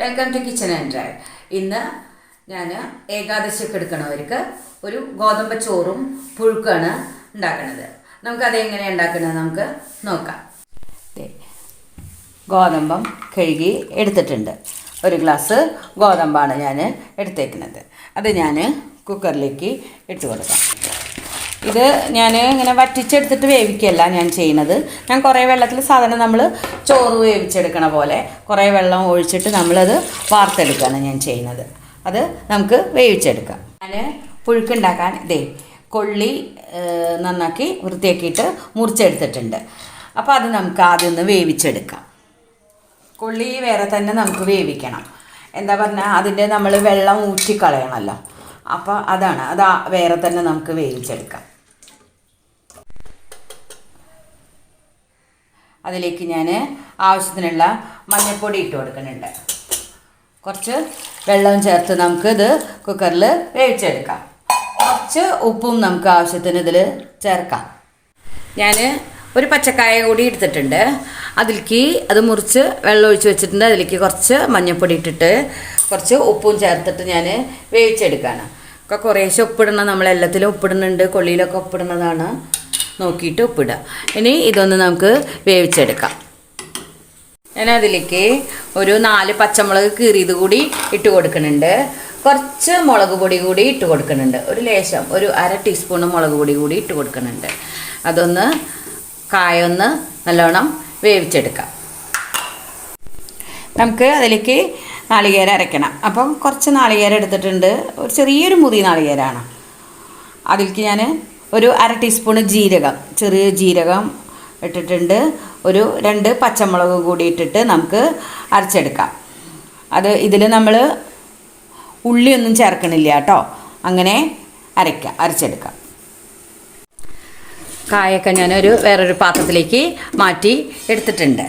Welcome to kitchen and drive ഇന്ന് ഞാൻ ഏകാദശിയൊക്കെ എടുക്കണവർക്ക് ഒരു ഗോതമ്പ് ചോറും പുഴുക്കാണ് ഉണ്ടാക്കുന്നത് നമുക്കത് എങ്ങനെയാണ് ഉണ്ടാക്കുന്നത് നമുക്ക് നോക്കാം. ഗോതമ്പം കഴുകി എടുത്തിട്ടുണ്ട്. ഒരു ഗ്ലാസ് ഗോതമ്പാണ് ഞാൻ എടുത്തേക്കുന്നത്. അത് ഞാൻ കുക്കറിലേക്ക് ഇട്ട് കൊടുക്കാം. ഇത് ഞാൻ ഇങ്ങനെ വറ്റിച്ചെടുത്തിട്ട് വേവിക്കുകയല്ല ഞാൻ ചെയ്യുന്നത്. ഞാൻ കുറേ വെള്ളത്തിൽ സാധാരണ നമ്മൾ ചോറ് വേവിച്ചെടുക്കണ പോലെ കുറേ വെള്ളം ഒഴിച്ചിട്ട് നമ്മളത് വാർത്തെടുക്കുകയാണ് ഞാൻ ചെയ്യുന്നത്. അത് നമുക്ക് വേവിച്ചെടുക്കാം. ഞാൻ പുഴുക്കുണ്ടാക്കാൻ ഇതേ കൊള്ളി നന്നാക്കി വൃത്തിയാക്കിയിട്ട് മുറിച്ചെടുത്തിട്ടുണ്ട്. അപ്പോൾ അത് നമുക്ക് ആദ്യം ഒന്ന് വേവിച്ചെടുക്കാം. കൊള്ളി വേറെ തന്നെ നമുക്ക് വേവിക്കണം. എന്താ പറഞ്ഞാൽ അതിന്റെ നമ്മൾ വെള്ളം ഊറ്റിക്കളയണമല്ലോ അപ്പോൾ അതാണ് അത് വേറെ തന്നെ നമുക്ക് വേവിച്ചെടുക്കാം. അതിലേക്ക് ഞാൻ ആവശ്യത്തിനുള്ള മഞ്ഞൾപ്പൊടി ഇട്ട് കൊടുക്കുന്നുണ്ട്. കുറച്ച് വെള്ളം ചേർത്ത് നമുക്കിത് കുക്കറിൽ വേവിച്ചെടുക്കാം. കുറച്ച് ഉപ്പും നമുക്ക് ആവശ്യത്തിന് ഇതിൽ ചേർക്കാം. ഞാൻ ഒരു പച്ചക്കായ കൂടി എടുത്തിട്ടുണ്ട്. അതിലേക്ക് അത് മുറിച്ച് വെള്ളം ഒഴിച്ച് വെച്ചിട്ടുണ്ട്. അതിലേക്ക് കുറച്ച് മഞ്ഞൾപ്പൊടി ഇട്ടിട്ട് കുറച്ച് ഉപ്പും ചേർത്തിട്ട് ഞാൻ വേവിച്ചെടുക്കുകയാണ് ഒക്കെ കുറേശ്ശെ ഉപ്പിടണം. നമ്മളെല്ലാത്തിലും ഉപ്പിടുന്നുണ്ട്. കൊള്ളിയിലൊക്കെ ഉപ്പിടുന്നതാണ്. നോക്കിയിട്ട് ഉപ്പിടുക ഇനി ഇതൊന്ന് നമുക്ക് വേവിച്ചെടുക്കാം. ഞാൻ അതിലേക്ക് ഒരു നാല് പച്ചമുളക് കീറിയത് കൂടി ഇട്ട് കൊടുക്കുന്നുണ്ട്. കുറച്ച് മുളക് പൊടി കൂടി ഇട്ട് കൊടുക്കുന്നുണ്ട്. ഒരു ലേശം ഒരു അര ടീസ്പൂൺ മുളക് പൊടി കൂടി ഇട്ട് കൊടുക്കുന്നുണ്ട്. അതൊന്ന് കായൊന്ന് നല്ലോണം വേവിച്ചെടുക്കാം. നമുക്ക് അതിലേക്ക് നാളികേരം അരയ്ക്കണം. അപ്പം കുറച്ച് നാളികേരം എടുത്തിട്ടുണ്ട്. ഒരു ചെറിയൊരു മുതി നാളികേരമാണ് അതിലേക്ക് ഞാൻ ഒരു അര ടീസ്പൂൺ ജീരകം. ചെറിയ ജീരകം ഇട്ടിട്ടുണ്ട്. ഒരു രണ്ട് പച്ചമുളക് കൂടി ഇട്ടിട്ട് നമുക്ക് അരച്ചെടുക്കാം. അത് ഇതിൽ നമ്മൾ ഉള്ളിയൊന്നും ചേർക്കണില്ല കേട്ടോ. അങ്ങനെ അരയ്ക്കാം അരച്ചെടുക്കാം. കായൊക്കെ ഞാനൊരു വേറൊരു പാത്രത്തിലേക്ക് മാറ്റി എടുത്തിട്ടുണ്ട്.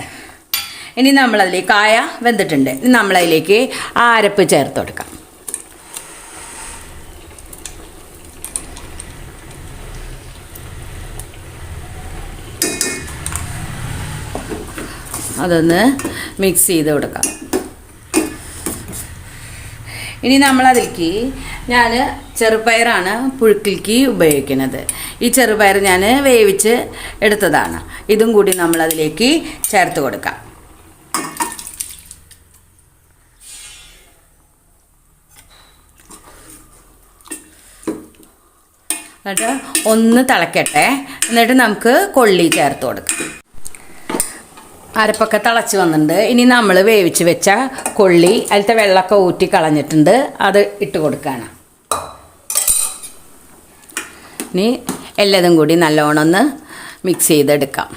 ഇനി നമ്മളതിലേക്ക് കായ വെന്തിട്ടുണ്ട്. ഇനി നമ്മളതിലേക്ക് ആ അരപ്പ് ചേർത്ത് കൊടുക്കാം. അതൊന്ന് മിക്സ് ചെയ്ത് കൊടുക്കാം. ഇനി നമ്മളതിലേക്ക് ഞാൻ ചെറുപയറാണ് പുഴുക്കിലേക്ക് ഉപയോഗിക്കുന്നത്. ഈ ചെറുപയർ ഞാൻ വേവിച്ച് എടുത്തതാണ്. ഇതും കൂടി നമ്മളതിലേക്ക് ചേർത്ത് കൊടുക്കാം. എന്നിട്ട് ഒന്ന് തിളക്കട്ടെ. എന്നിട്ട് നമുക്ക് കൊള്ളി ചേർത്ത് കൊടുക്കാം. അരപ്പൊക്കെ തിളച്ച് വന്നിട്ടുണ്ട്. ഇനി നമ്മൾ വേവിച്ച് വെച്ച കൊള്ളി അതിലത്തെ വെള്ളമൊക്കെ ഊറ്റി കളഞ്ഞിട്ടുണ്ട്. അത് ഇട്ട് കൊടുക്കുകയാണ് ഇനി എല്ലാതും കൂടി നല്ലോണം ഒന്ന് മിക്സ് ചെയ്തെടുക്കാം.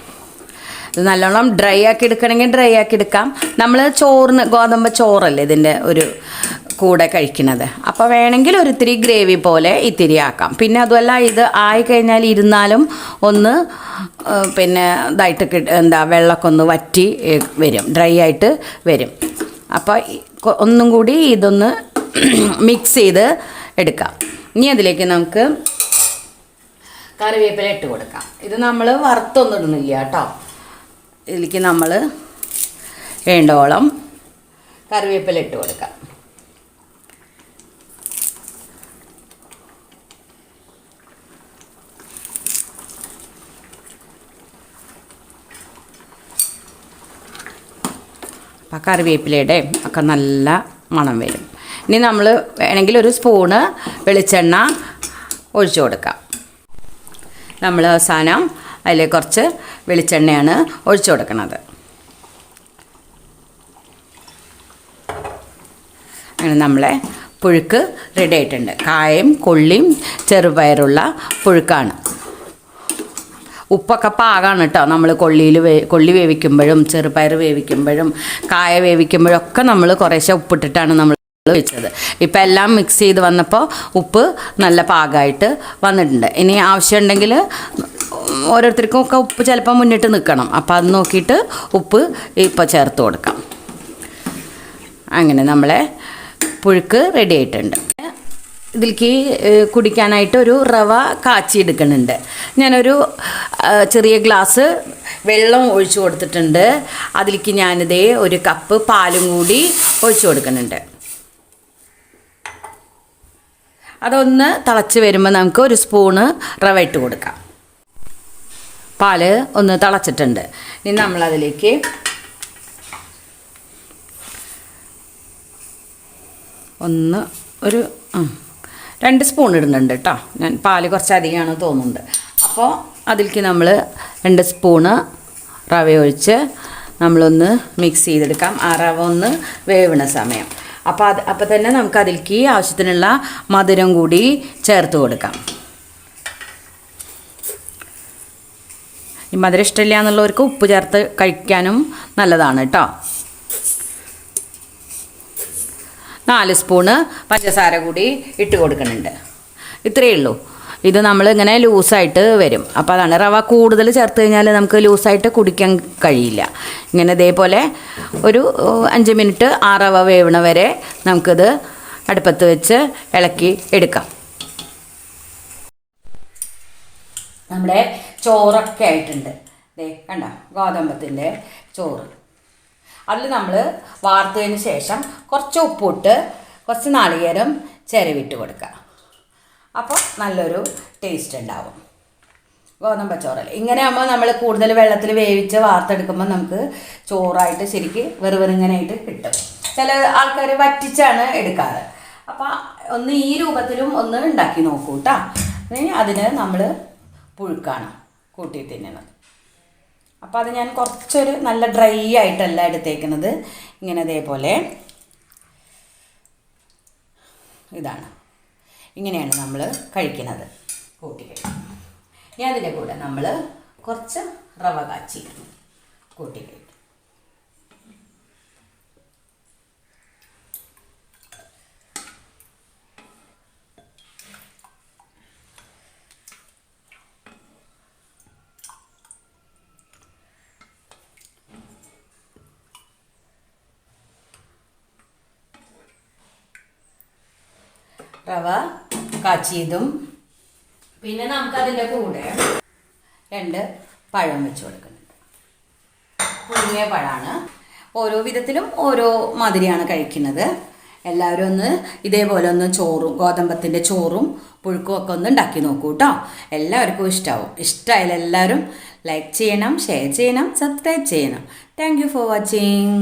ഇത് നല്ലോണം ഡ്രൈ ആക്കി എടുക്കണമെങ്കിൽ ഡ്രൈ ആക്കി എടുക്കാം. നമ്മൾ ചോറിന് ഗോതമ്പ് ചോറല്ലേ ഇതിന്റെ ഒരു കൂടെ കഴിക്കുന്നത്. അപ്പോൾ വേണമെങ്കിൽ ഒരിത്തിരി ഗ്രേവി പോലെ ഇത്തിരി ആക്കാം. പിന്നെ അതുമല്ല ഇത് ആയി കഴിഞ്ഞാൽ ഇരുന്നാലും ഒന്ന് പിന്നെ ഇതായിട്ട് എന്താ വെള്ളമൊക്കെ ഒന്ന് വറ്റി വരും. ഡ്രൈ ആയിട്ട് വരും. അപ്പോൾ ഒന്നും കൂടി ഇതൊന്ന് മിക്സ് ചെയ്ത് എടുക്കാം. ഇനി അതിലേക്ക് നമുക്ക് കറിവേപ്പില ഇട്ട് കൊടുക്കാം. ഇത് നമ്മൾ വറുത്തൊന്നും ഇടുന്നില്ല കേട്ടോ. ഇതിലേക്ക് നമ്മൾ വേണ്ടോളം കറിവേപ്പില ഇട്ട് കൊടുക്കാം. അപ്പം കറിവേപ്പിലയുടെ ഒക്കെ നല്ല മണം വരും. ഇനി നമ്മൾ വേണമെങ്കിൽ ഒരു സ്പൂണ് വെളിച്ചെണ്ണ ഒഴിച്ചു കൊടുക്കാം. നമ്മൾ അവസാനം അതിൽ കുറച്ച് വെളിച്ചെണ്ണയാണ് ഒഴിച്ചു കൊടുക്കുന്നത് അങ്ങനെ നമ്മളെ പുഴുക്ക് റെഡി ആയിട്ടുണ്ട്. കായയും കൊള്ളിയും ചെറുപയറുള്ള പുഴുക്കാണ്. ഉപ്പൊക്കെ പാകാണ് കേട്ടോ നമ്മൾ കൊള്ളിയിൽ വേ കൊള്ളി വേവിക്കുമ്പോഴും ചെറുപയർ വേവിക്കുമ്പോഴും കായ വേവിക്കുമ്പോഴും ഒക്കെ നമ്മൾ കുറേശ്ശെ ഉപ്പിട്ടിട്ടാണ് നമ്മൾ വെച്ചത്. ഇപ്പം എല്ലാം മിക്സ് ചെയ്ത് വന്നപ്പോൾ ഉപ്പ് നല്ല പാകമായിട്ട് വന്നിട്ടുണ്ട്. ഇനി ആവശ്യമുണ്ടെങ്കിൽ ഓരോരുത്തർക്കും ഒക്കെ ഉപ്പ് ചിലപ്പോൾ മുന്നിട്ട് നിൽക്കണം അപ്പോൾ അത് നോക്കിയിട്ട് ഉപ്പ് ഇപ്പോൾ ചേർത്ത് കൊടുക്കാം. അങ്ങനെ നമ്മളെ പുഴുക്ക് റെഡി ആയിട്ടുണ്ട്. ഇതിലേക്ക് കുടിക്കാനായിട്ട് ഒരു റവ കാച്ചി എടുക്കുന്നുണ്ട് ഞാനൊരു ചെറിയ ഗ്ലാസ് വെള്ളം ഒഴിച്ചു കൊടുത്തിട്ടുണ്ട്. അതിലേക്ക് ഞാനിതേ ഒരു കപ്പ് പാലും കൂടി ഒഴിച്ചു കൊടുക്കുന്നുണ്ട് അതൊന്ന് തിളച്ച് വരുമ്പോൾ നമുക്ക് ഒരു സ്പൂണ് റവ ഇട്ട് കൊടുക്കാം. പാൽ ഒന്ന് തിളച്ചിട്ടുണ്ട്. ഇനി നമ്മളതിലേക്ക് ഒന്ന് ഒരു രണ്ട് സ്പൂൺ ഇടുന്നുണ്ട് കേട്ടോ ഞാൻ പാൽ കുറച്ച് അധികമാണ് തോന്നുന്നുണ്ട്. അപ്പോൾ അതിലേക്ക് നമ്മൾ രണ്ട് സ്പൂണ് റവ ഒഴിച്ച് നമ്മളൊന്ന് മിക്സ് ചെയ്തെടുക്കാം. ആ റവ ഒന്ന് വേവണ സമയം. അപ്പോൾ അത് അപ്പോൾ തന്നെ നമുക്ക് അതിലേക്ക് ആവശ്യത്തിനുള്ള മധുരം കൂടി ചേർത്ത് കൊടുക്കാം. ഈ മധുരം ഇഷ്ടമില്ല എന്നുള്ളവർക്ക് ഉപ്പ് ചേർത്ത് കഴിക്കാനും നല്ലതാണ് കേട്ടോ നാല് സ്പൂണ് പഞ്ചസാര കൂടി ഇട്ട് കൊടുക്കുന്നുണ്ട്. ഇത്രയേ ഉള്ളൂ. ഇത് നമ്മൾ ഇങ്ങനെ ലൂസായിട്ട് വരും. അപ്പോൾ അതാണ് റവ കൂടുതൽ ചേർത്ത് കഴിഞ്ഞാൽ നമുക്ക് ലൂസായിട്ട് കുടിക്കാൻ കഴിയില്ല. ഇങ്ങനെ ഇതേപോലെ ഒരു അഞ്ച് മിനിറ്റ് ആ റവ വേവണ വരെ നമുക്കിത് അടുപ്പത്ത് വെച്ച് ഇളക്കി എടുക്കാം. നമ്മുടെ ചോറൊക്കെ ആയിട്ടുണ്ട്. ദേ കണ്ട? ഗോതമ്പത്തിന്റെ ചോറ്. അതിൽ നമ്മൾ വാർത്തതിന് ശേഷം കുറച്ച് ഉപ്പിട്ട് കുറച്ച് നാളികേരം ചിരവിട്ട് കൊടുക്കുക അപ്പോൾ നല്ലൊരു ടേസ്റ്റ് ഉണ്ടാവും. ഗോതമ്പ ചോറല്ലേ ഇങ്ങനെ ആകുമ്പോൾ നമ്മൾ കൂടുതൽ വെള്ളത്തിൽ വേവിച്ച് വാർത്തെടുക്കുമ്പോൾ നമുക്ക് ചോറായിട്ട് ശരിക്ക് വെറുവെറുങ്ങനായിട്ട് കിട്ടും. ചില ആൾക്കാർ വറ്റിച്ചാണ് എടുക്കാറ്. അപ്പോൾ ഒന്ന് ഈ രൂപത്തിലും ഒന്ന് ഉണ്ടാക്കി നോക്കൂ കേട്ടോ അതിന് നമ്മൾ പുഴുക്കാണ് കൂട്ടി തിന്നുന്നത് അപ്പോൾ അത് ഞാൻ കുറച്ചൊരു നല്ല ഡ്രൈ ആയിട്ടല്ല എടുത്തേക്കുന്നത്. ഇങ്ങനെ ഇതേപോലെ. ഇതാണ്. ഇങ്ങനെയാണ് നമ്മൾ കഴിക്കുന്നത്. കൂട്ടി കഴിക്കും. ഇനി അതിന്റെ കൂടെ നമ്മൾ കുറച്ച് റവ കാച്ചി കൂട്ടി കഴിക്കും. റവ കാച്ചിയതും. പിന്നെ നമുക്ക് അതിന്റെ കൂടെ രണ്ട് പഴം വെച്ച് കൊടുക്കുന്നുണ്ട്. പുഴുങ്ങിയ പഴമാണ് ഓരോ വിധത്തിലും ഓരോ മാതിരിയാണ് കഴിക്കുന്നത്. എല്ലാവരും ഒന്ന് ഇതേപോലെ ഒന്ന് ചോറും ഗോതമ്പത്തിന്റെ ചോറും പുഴുക്കും ഒക്കെ ഒന്ന് ഉണ്ടാക്കി നോക്കൂ കേട്ടോ എല്ലാവർക്കും ഇഷ്ടമാവും ഇഷ്ടമായാലും എല്ലാവരും ലൈക്ക് ചെയ്യണം ഷെയർ ചെയ്യണം സബ്സ്ക്രൈബ് ചെയ്യണം. Thank for watching